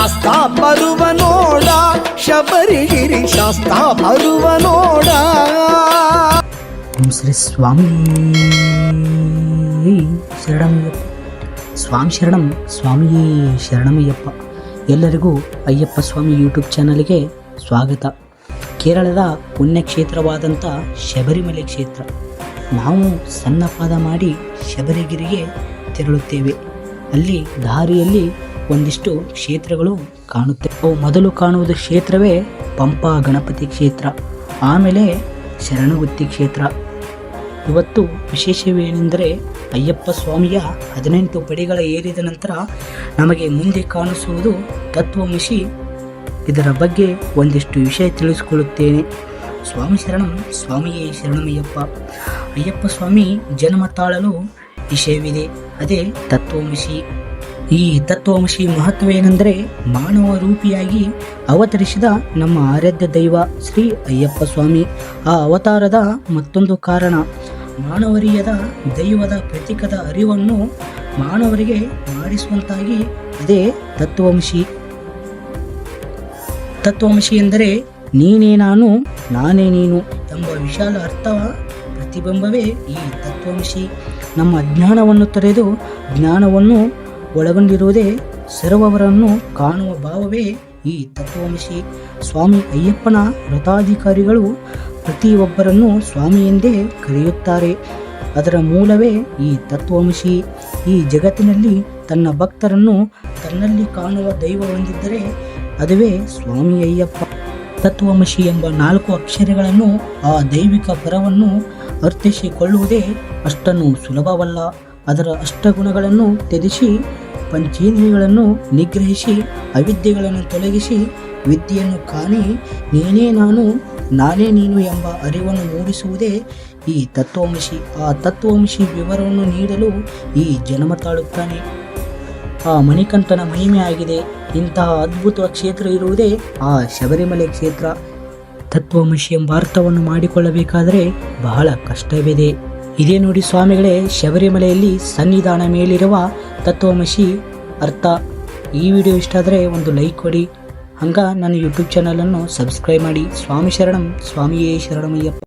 ಶಾಸ್ತ ಬರುವ ನೋಡ, ಶಬರಿಗಿರಿ ಶಾಸ್ತ ಬರುವ ನೋಡ ಶ್ರೀ ಸ್ವಾಮಿ. ಶರಣಮಯ್ಯಪ್ಪ ಸ್ವಾಮಿ ಶರಣಂ, ಸ್ವಾಮಿಯೇ ಶರಣಮಯ್ಯಪ್ಪ. ಎಲ್ಲರಿಗೂ ಅಯ್ಯಪ್ಪ ಸ್ವಾಮಿ ಯೂಟ್ಯೂಬ್ ಚಾನಲ್ಗೆ ಸ್ವಾಗತ. ಕೇರಳದ ಪುಣ್ಯಕ್ಷೇತ್ರವಾದಂಥ ಶಬರಿಮಲೆ ಕ್ಷೇತ್ರ. ನಾವು ಸಣ್ಣ ಪಾದ ಮಾಡಿ ಶಬರಿಗಿರಿಗೆ ತೆರಳುತ್ತೇವೆ. ಅಲ್ಲಿ ದಾರಿಯಲ್ಲಿ ಒಂದಿಷ್ಟು ಕ್ಷೇತ್ರಗಳು ಕಾಣುತ್ತೆ. ಅವು ಮೊದಲು ಕಾಣುವುದು ಕ್ಷೇತ್ರವೇ ಪಂಪಾ ಗಣಪತಿ ಕ್ಷೇತ್ರ, ಆಮೇಲೆ ಶರಣಗುತ್ತಿ ಕ್ಷೇತ್ರ. ಇವತ್ತು ವಿಶೇಷವೇನೆಂದರೆ ಅಯ್ಯಪ್ಪ ಸ್ವಾಮಿಯ ಹದಿನೆಂಟು ಪಡಿಗಳ ಏರಿದ ನಂತರ ನಮಗೆ ಮುಂದೆ ಕಾಣಿಸುವುದು ತತ್ವಮಶಿ ಇದರ ಬಗ್ಗೆ ಒಂದಿಷ್ಟು ವಿಷಯ ತಿಳಿಸಿಕೊಳ್ಳುತ್ತೇನೆ. ಸ್ವಾಮಿ ಶರಣಂ, ಸ್ವಾಮಿಯೇ ಶರಣಮಯ್ಯಪ್ಪ. ಅಯ್ಯಪ್ಪ ಸ್ವಾಮಿ ಜನ್ಮ ತಾಳಲು ವಿಷಯವಿದೆ. ಅದೇ ತತ್ವಮಶಿ ಈ ತತ್ವಮಶಿ ಮಹತ್ವವೇನೆಂದರೆ ಮಾನವ ರೂಪಿಯಾಗಿ ಅವತರಿಸಿದ ನಮ್ಮ ಆರಾಧ್ಯ ದೈವ ಶ್ರೀ ಅಯ್ಯಪ್ಪ ಸ್ವಾಮಿ. ಆ ಅವತಾರದ ಮತ್ತೊಂದು ಕಾರಣ, ಮಾನವರಿಯದ ದೈವದ ಪ್ರತೀಕದ ಅರಿವನ್ನು ಮಾನವರಿಗೆ ಮಾಡಿಸುವಂತಾಗಿ ಅದೇ ತತ್ವಾಂಶಿ ತತ್ವಾಂಶಿ ಎಂದರೆ ನೀನೇ ನಾನು, ನಾನೇ ನೀನು ಎಂಬ ವಿಶಾಲ ಅರ್ಥವ ಪ್ರತಿಬಿಂಬವೇ ಈ ತತ್ವಾಂಶಿ ನಮ್ಮ ಜ್ಞಾನವನ್ನು ತೊರೆದು ಜ್ಞಾನವನ್ನು ಒಳಗೊಂಡಿರುವುದೇ ಸರ್ವವರನ್ನು ಕಾಣುವ ಭಾವವೇ ಈ ತತ್ವಮಶಿ ಸ್ವಾಮಿ ಅಯ್ಯಪ್ಪನ ವ್ರತಾಧಿಕಾರಿಗಳು ಪ್ರತಿಯೊಬ್ಬರನ್ನು ಸ್ವಾಮಿ ಎಂದೇ ಕರೆಯುತ್ತಾರೆ. ಅದರ ಮೂಲವೇ ಈ ತತ್ವಮಶಿ ಈ ಜಗತ್ತಿನಲ್ಲಿ ತನ್ನ ಭಕ್ತರನ್ನು ತನ್ನಲ್ಲಿ ಕಾಣುವ ದೈವ ಹೊಂದಿದ್ದರೆ ಅದುವೇ ಸ್ವಾಮಿ ಅಯ್ಯಪ್ಪ. ತತ್ವಮಶಿ ಎಂಬ ನಾಲ್ಕು ಅಕ್ಷರಗಳನ್ನು ಆ ದೈವಿಕ ಪರವನ್ನು ಅರ್ಥಿಸಿಕೊಳ್ಳುವುದೇ ಅಷ್ಟನ್ನು ಸುಲಭವಲ್ಲ. ಅದರ ಅಷ್ಟಗುಣಗಳನ್ನು ತ್ಯಜಿಸಿ, ಪಂಚೇಂದ್ರಿಯಗಳನ್ನು ನಿಗ್ರಹಿಸಿ, ಅವಿದ್ಯೆಗಳನ್ನು ತೊಲಗಿಸಿ, ವಿದ್ಯೆಯನ್ನು ಕಾಣಿ, ನೀನೇ ನಾನು, ನಾನೇ ನೀನು ಎಂಬ ಅರಿವನ್ನು ಮೂಡಿಸುವುದೇ ಈ ತತ್ವಾಂಶಿ ಆ ತತ್ವಾಂಶಿ ವಿವರವನ್ನು ನೀಡಲು ಈ ಜನ್ಮ ತಾಳುತ್ತಾನೆ. ಆ ಮಣಿಕಂಠನ ಮಹಿಮೆ ಆಗಿದೆ. ಇಂತಹ ಅದ್ಭುತ ಕ್ಷೇತ್ರ ಇರುವುದೇ ಆ ಶಬರಿಮಲೆ ಕ್ಷೇತ್ರ. ತತ್ವಮಶಿ ಎಂಬ ಅರ್ಥವನ್ನು ಮಾಡಿಕೊಳ್ಳಬೇಕಾದರೆ ಬಹಳ ಕಷ್ಟವಿದೆ. ಇದೇ ನೋಡಿ ಸ್ವಾಮಿಗಳೇ, ಶಬರಿಮಲೆಯಲ್ಲಿ ಸನ್ನಿಧಾನ ಮೇಲಿರುವ ತತ್ವಮಶಿ ಅರ್ಥ. ಈ ವಿಡಿಯೋ ಇಷ್ಟ ಆದರೆ ಒಂದು ಲೈಕ್ ಕೊಡಿ. ಹಂಗ ನನ್ನ ಯೂಟ್ಯೂಬ್ ಚಾನಲನ್ನು ಸಬ್ಸ್ಕ್ರೈಬ್ ಮಾಡಿ. ಸ್ವಾಮಿ ಶರಣಂ, ಸ್ವಾಮಿಯೇ ಶರಣಮಯ್ಯಪ್ಪ.